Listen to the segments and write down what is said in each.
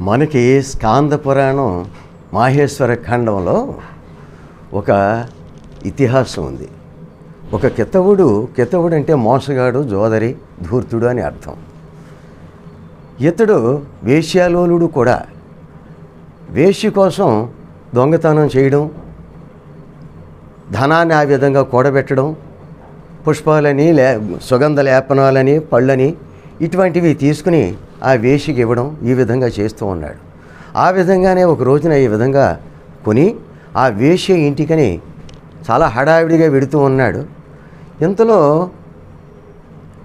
మనకి స్కాంద పురాణం మాహేశ్వర ఖండంలో ఒక ఇతిహాసం ఉంది. ఒక కితవుడు కితవుడు అంటే మోసగాడు జోదరి ధూర్తుడు అని అర్థం. ఇతడు వేశ్యాలోలుడు కూడా. వేశ్య కోసం దొంగతనం చేయడం ధనాన్ని ఆ విధంగా కూడబెట్టడం పుష్పాలని లే సుగంధ లేపనాలని పళ్ళని ఇటువంటివి తీసుకుని ఆ వేషికి ఇవ్వడం ఈ విధంగా చేస్తూ ఉన్నాడు. ఆ విధంగానే ఒక రోజున ఈ విధంగా కొని ఆ వేష ఇంటికని చాలా హడావిడిగా వెడుతూ ఉన్నాడు. ఇంతలో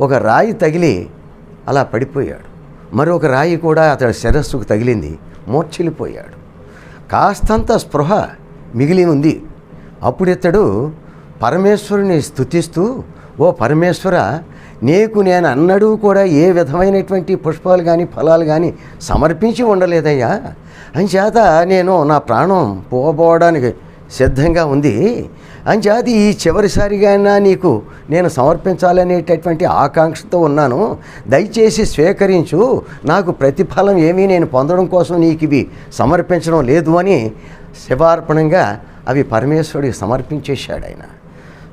ఒక రాయి తగిలి అలా పడిపోయాడు. మరొక రాయి కూడా అతడి శిరస్సుకు తగిలింది. మూర్ఛిల్లిపోయాడు. కాస్తంత స్పృహ మిగిలి ఉంది. అప్పుడు ఇతడు పరమేశ్వరుని స్తుతిస్తూ ఓ పరమేశ్వర నీకు నేను అన్నడూ కూడా ఏ విధమైనటువంటి పుష్పాలు కానీ ఫలాలు కానీ సమర్పించి ఉండలేదయ్యా. అంచేత నేను నా ప్రాణం పోబోవడానికి సిద్ధంగా ఉంది. అంచేత ఈ చివరిసారిగా నీకు నేను సమర్పించాలనేటటువంటి ఆకాంక్షతో ఉన్నాను. దయచేసి స్వీకరించు. నాకు ప్రతిఫలం ఏమీ నేను పొందడం కోసం నీకు ఇవి సమర్పించడం లేదు అని శివార్పణంగా అవి పరమేశ్వరుడికి సమర్పించేశాడు ఆయన.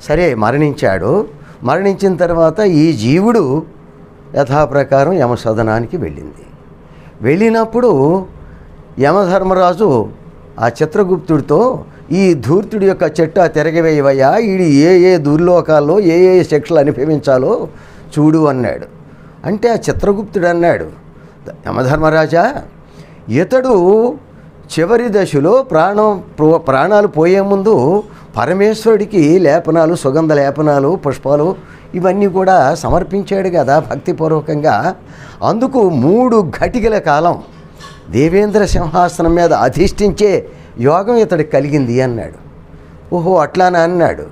సరే మరణించాడు. మరణించిన తర్వాత ఈ జీవుడు యథాప్రకారం యమసదనానికి వెళ్ళింది. వెళ్ళినప్పుడు యమధర్మరాజు ఆ చిత్రగుప్తుడితో ఈ ధూర్తుడి యొక్క చెట్టు తిరగవేయవయ్యా ఈడు ఏ ఏ దుర్లోకాల్లో ఏ ఏ శిక్షలు అనుభవించాలో చూడు అన్నాడు. అంటే ఆ చిత్రగుప్తుడు అన్నాడు యమధర్మరాజా ఇతడు చివరి దశలో ప్రాణం ప్రాణాలు పోయే ముందు పరమేశ్వరుడికి లేపనాలు సుగంధ లేపనాలు పుష్పాలు ఇవన్నీ కూడా సమర్పించాడు కదా భక్తిపూర్వకంగా. అందుకు మూడు ఘటికల కాలం దేవేంద్ర సింహాసనం మీద అధిష్ఠించే యోగం ఇతడికి కలిగింది అన్నాడు. ఓహో అట్లానా అన్నాడు.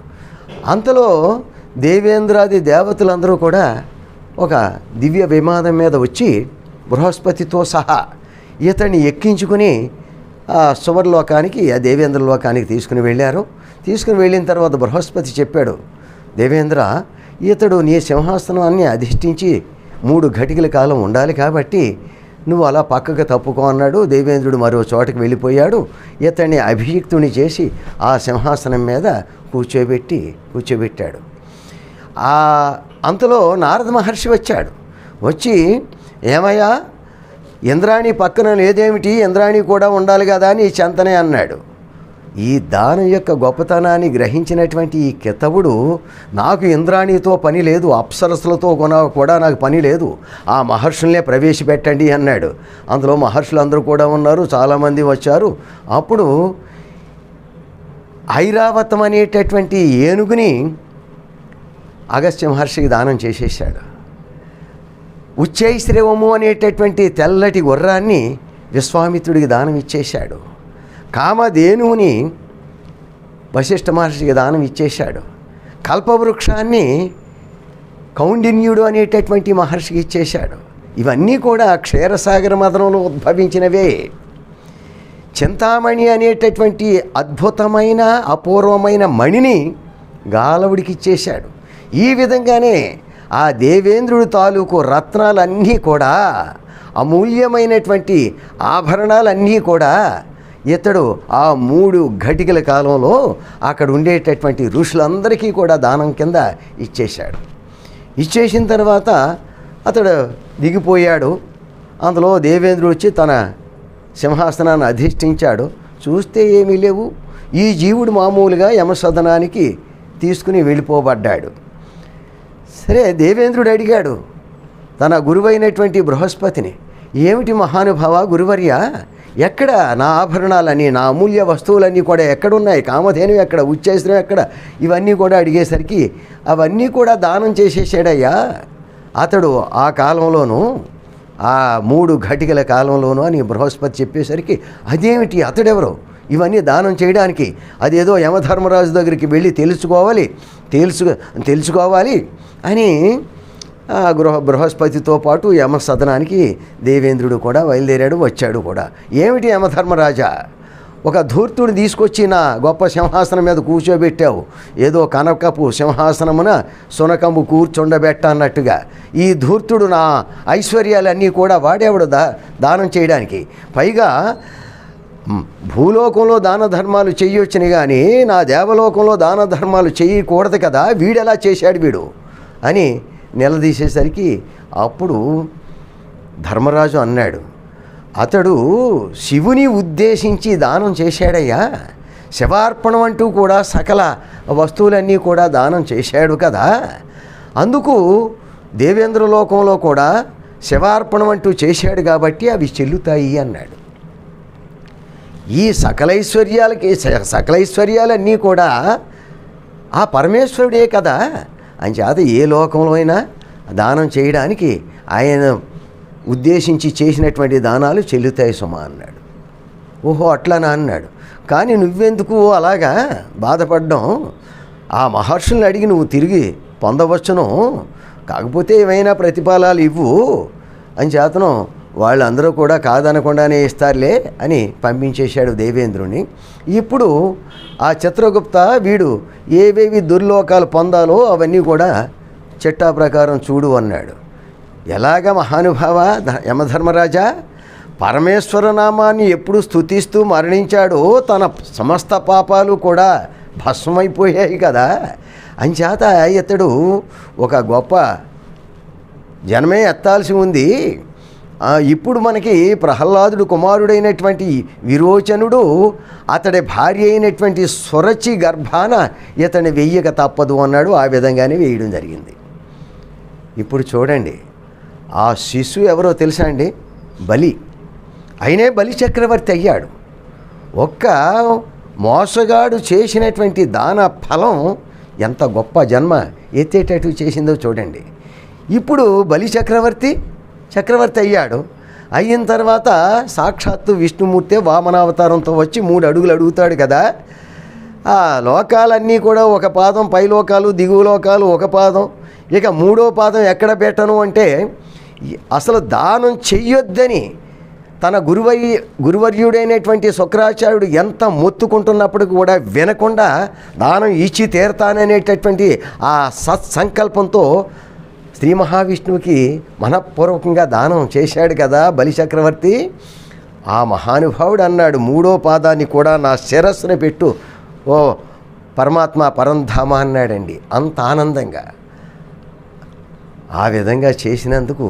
అంతలో దేవేంద్రాది దేవతలందరూ కూడా ఒక దివ్య విమానం మీద వచ్చి బృహస్పతితో సహా ఇతన్ని ఎక్కించుకుని సువర్లోకానికి ఆ దేవేంద్ర లోకానికి తీసుకుని వెళ్ళారు. తీసుకుని వెళ్ళిన తర్వాత బృహస్పతి చెప్పాడు దేవేంద్ర ఇతడు నీ సింహాసనాన్ని అధిష్ఠించి మూడు ఘటికల కాలం ఉండాలి కాబట్టి నువ్వు అలా పక్కకు తప్పుకో అన్నాడు. దేవేంద్రుడు మరో చోటకి వెళ్ళిపోయాడు. ఇతన్ని అభిషిక్తుని చేసి ఆ సింహాసనం మీద కూర్చోబెట్టి కూర్చోబెట్టాడు. ఆ అంతలో నారద మహర్షి వచ్చాడు. వచ్చి ఏమయ్యా ఇంద్రాణి పక్కన లేదేమిటి? ఇంద్రాణి కూడా ఉండాలి కదా అని చెంతనే అన్నాడు. ఈ దానం యొక్క గొప్పతనాన్ని గ్రహించినటువంటి ఈ కితవుడు నాకు ఇంద్రాణితో పని లేదు అప్సరసులతో కూడా నాకు పని లేదు. ఆ మహర్షుల్నే ప్రవేశపెట్టండి అన్నాడు. అందులో మహర్షులు అందరూ కూడా ఉన్నారు చాలామంది వచ్చారు. అప్పుడు ఐరావతం అనేటటువంటి ఏనుగుని అగస్త్య మహర్షికి దానం చేసేసాడు ఉచ్చైశ్రవము అనేటటువంటి తెల్లటి గుర్రాన్ని విశ్వామిత్రుడికి దానం ఇచ్చేశాడు. కామధేనువుని వశిష్ఠ మహర్షికి దానం ఇచ్చేశాడు. కల్పవృక్షాన్ని కౌండిన్యుడు అనేటటువంటి మహర్షికి ఇచ్చేశాడు. ఇవన్నీ కూడా క్షీరసాగర మదనంలో ఉద్భవించినవే. చింతామణి అనేటటువంటి అద్భుతమైన అపూర్వమైన మణిని గాలవుడికి ఇచ్చేశాడు. ఈ విధంగానే ఆ దేవేంద్రుడు తాలూకు రత్నాలన్నీ కూడా అమూల్యమైనటువంటి ఆభరణాలన్నీ కూడా ఇతడు ఆ మూడు ఘటికల కాలంలో అక్కడ ఉండేటటువంటి ఋషులందరికీ కూడా దానం కింద ఇచ్చేశాడు. ఇచ్చేసిన తర్వాత అతడు దిగిపోయాడు. అందులో దేవేంద్రుడు వచ్చి తన సింహాసనాన్ని అధిష్ఠించాడు. చూస్తే ఏమీ లేవు. ఈ జీవుడు మామూలుగా యమసదనానికి తీసుకుని వెళ్ళిపోబడ్డాడు. సరే దేవేంద్రుడు అడిగాడు తన గురువైనటువంటి బృహస్పతిని ఏమిటి మహానుభావ గురువర్య ఎక్కడ నా ఆభరణాలని నా అమూల్య వస్తువులన్నీ కూడా ఎక్కడున్నాయి? కామధేను ఎక్కడ? ఉచ్చేసరం ఎక్కడ? ఇవన్నీ కూడా అడిగేసరికి అవన్నీ కూడా దానం చేసేసాడయ్యా. అతడు ఆ కాలంలోనూ ఆ మూడు ఘటికల కాలంలోనూ అని బృహస్పతి చెప్పేసరికి అదేమిటి? అతడెవరు? ఇవన్నీ దానం చేయడానికి. అదేదో యమధర్మరాజు దగ్గరికి వెళ్ళి తెలుసుకోవాలి. తెలుసు తెలుసుకోవాలి అని ఆ గృహ బృహస్పతితో పాటు యమ సదనానికి దేవేంద్రుడు కూడా బయలుదేరాడు వచ్చాడు కూడా. ఏమిటి యమధర్మరాజా? ఒక ధూర్తుడు తీసుకొచ్చి నా గొప్ప సింహాసనం మీద కూర్చోబెట్టావు. ఏదో కనకపు సింహాసనమున సునకము కూర్చుండబెట్ట అన్నట్టుగా ఈ ధూర్తుడు నా ఐశ్వర్యాలన్నీ కూడా వాడేవాడు దా దానం చేయడానికి. పైగా భూలోకంలో దాన ధర్మాలు చేయొచ్చుని కానీ నా దేవలోకంలో దాన ధర్మాలు చేయకూడదు కదా వీడెలా చేశాడు వీడు? అని నిలదీసేసరికి అప్పుడు ధర్మరాజు అన్నాడు అతడు శివుని ఉద్దేశించి దానం చేశాడయ్యా. శివార్పణం అంటూ కూడా సకల వస్తువులన్నీ కూడా దానం చేశాడు కదా. అందుకు దేవేంద్ర లోకంలో కూడా శివార్పణం అంటూ చేశాడు కాబట్టి అవి చెల్లుతాయి అన్నాడు. ఈ సకలైశ్వర్యాలకి స- సకలైశ్వర్యాలన్నీ కూడా ఆ పరమేశ్వరుడే కదా. అంచేత ఏ లోకంలో అయినా దానం చేయడానికి ఆయన ఉద్దేశించి చేసినటువంటి దానాలు చెల్లుతాయి సుమా అన్నాడు. ఓహో అట్లానా అన్నాడు. కానీ నువ్వెందుకు అలాగా బాధపడ్డం? ఆ మహర్షుల్ని అడిగి నువ్వు తిరిగి పొందవచ్చును. కాకపోతే ఏమైనా ప్రతిఫలాలు ఇవ్వు. అని చేతను వాళ్ళందరూ కూడా కాదనకుండానే ఇస్తారులే అని పంపించేశాడు దేవేంద్రుని. ఇప్పుడు ఆ చిత్రగుప్త వీడు ఏవేవి దుర్లోకాలు పొందాలో అవన్నీ కూడా చిట్టా ప్రకారం చూడు అన్నాడు. ఎలాగ మహానుభావ యమధర్మరాజా? పరమేశ్వర నామాన్ని ఎప్పుడు స్తుతిస్తూ మరణించాడో తన సమస్త పాపాలు కూడా భస్మైపోయాయి కదా. అంచేత ఇతడు ఒక గొప్ప జన్మే ఎత్తాల్సి ఉంది. ఇప్పుడు మనకి ప్రహ్లాదుడు కుమారుడైనటువంటి విరోచనుడు అతడి భార్య అయినటువంటి స్వరచి గర్భాన ఇతని వెయ్యక తప్పదు అన్నాడు. ఆ విధంగానే వేయడం జరిగింది. ఇప్పుడు చూడండి ఆ శిశువు ఎవరో తెలుసా అండి? బలి. అయినే బలి చక్రవర్తి అయ్యాడు. ఒక్క మోసగాడు చేసినటువంటి దాన ఫలం ఎంత గొప్ప జన్మ ఎత్తేటట్టు చేసిందో చూడండి. ఇప్పుడు బలి చక్రవర్తి చక్రవర్తి అయ్యాడు. అయిన తర్వాత సాక్షాత్తు విష్ణుమూర్తి వామనావతారంతో వచ్చి మూడు అడుగులు అడుగుతాడు కదా. ఆ లోకాలన్నీ కూడా ఒక పాదం పై లోకాలు ఒక పాదం. ఇక మూడో పాదం ఎక్కడ పెట్టను అంటే అసలు దానం చెయ్యొద్దని తన గురువై గురువర్యుడైనటువంటి శుక్రాచార్యుడు ఎంత మొత్తుకుంటున్నప్పుడు కూడా వినకుండా దానం ఇచ్చి తీరతాననేటటువంటి ఆ సత్సంకల్పంతో శ్రీ మహావిష్ణువుకి మనఃపూర్వకంగా దానం చేశాడు కదా బలి చక్రవర్తి. ఆ మహానుభావుడు అన్నాడు మూడో పాదాన్ని కూడా నా శిరస్సును పెట్టు. ఓ పరమాత్మ పరంధామ అన్నాడండి అంత ఆనందంగా. ఆ విధంగా చేసినందుకు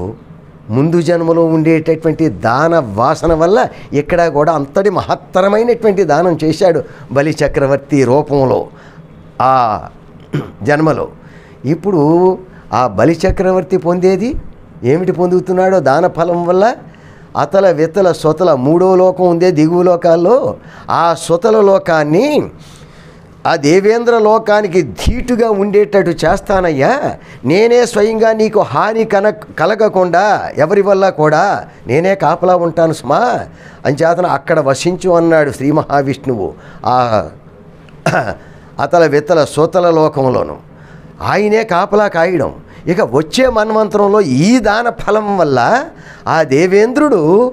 ముందు జన్మలో ఉండేటటువంటి దాన వాసన వల్ల ఇక్కడ కూడా అంతటి మహత్తరమైనటువంటి దానం చేశాడు బలి చక్రవర్తి రూపంలో ఆ జన్మలో. ఇప్పుడు ఆ బలి చక్రవర్తి పొందేది? ఏమిటి పొందుతున్నాడో దాన ఫలం వల్ల? అతల వితల సొతల మూడో లోకం ఉందే దిగువ లోకాల్లో. ఆ సొతల లోకాన్ని ఆ దేవేంద్ర లోకానికి ధీటుగా ఉండేటట్టు చేస్తానయ్యా. నేనే స్వయంగా నీకు హాని కన కలగకుండా ఎవరి వల్ల కూడా నేనే కాపలా ఉంటాను సుమా. అంచేతన అక్కడ వసించు అన్నాడు శ్రీ మహావిష్ణువు ఆ అతల విత్తల సోతల లోకంలోను. ఆయనే కాపలా కాయడం. ఇక వచ్చే మన్వంతరంలో ఈ దాన ఫలం వల్ల ఆ దేవేంద్రుడు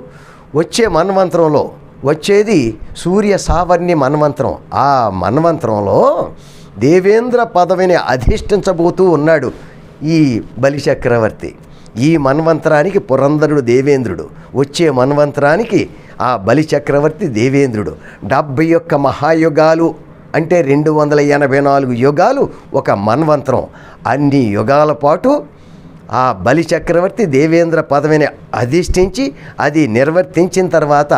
వచ్చే మన్వంతరంలో వచ్చేది సూర్య సావర్ణి మన్వంతరం. ఆ మన్వంతరంలో దేవేంద్ర పదవిని అధిష్ఠించబోతూ ఉన్నాడు ఈ బలి చక్రవర్తి ఈ మన్వంతరానికి పురంధరుడు దేవేంద్రుడు. వచ్చే మన్వంతరానికి ఆ బలి చక్రవర్తి దేవేంద్రుడు. డెబ్బై యొక్క మహాయుగాలు అంటే రెండు వందల ఎనభై నాలుగు యుగాలు ఒక మన్వంతరం. అన్ని యుగాల పాటు ఆ బలి చక్రవర్తి దేవేంద్ర పదవిని అధిష్ఠించి అది నిర్వర్తించిన తర్వాత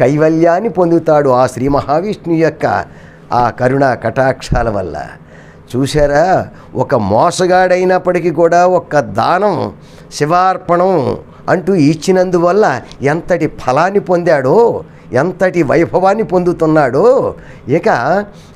కైవల్యాన్ని పొందుతాడు ఆ శ్రీ మహావిష్ణు యొక్క ఆ కరుణా కటాక్షాల వల్ల. చూసారా ఒక మోసగాడైనప్పటికీ కూడా ఒక దానం శివార్పణం అంటూ ఇచ్చినందువల్ల ఎంతటి ఫలాన్ని పొందాడో ఎంతటి వైభవాన్ని పొందుతున్నాడో. ఇక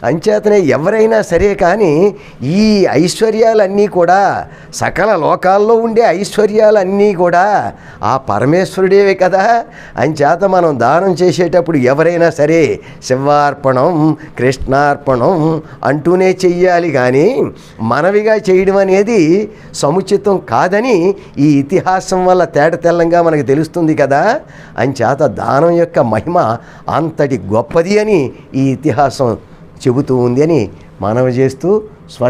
అంచేతనే ఎవరైనా సరే కానీ ఈ ఐశ్వర్యాలన్నీ కూడా సకల లోకాల్లో ఉండే ఐశ్వర్యాలన్నీ కూడా ఆ పరమేశ్వరుడేవే కదా. అంచేత మనం దానం చేసేటప్పుడు ఎవరైనా సరే శివార్పణం కృష్ణార్పణం అంటూనే చెయ్యాలి కానీ మనవిగా చేయడం అనేది సముచితం కాదని ఈ ఇతిహాసం వల్ల తేట తెల్లంగా మనకు తెలుస్తుంది కదా. అంచేత దానం యొక్క మహిమ అంతటి గొప్పది అని ఈ ఇతిహాసం చెబుతూ ఉంది అని మనవి చేస్తూ స్వ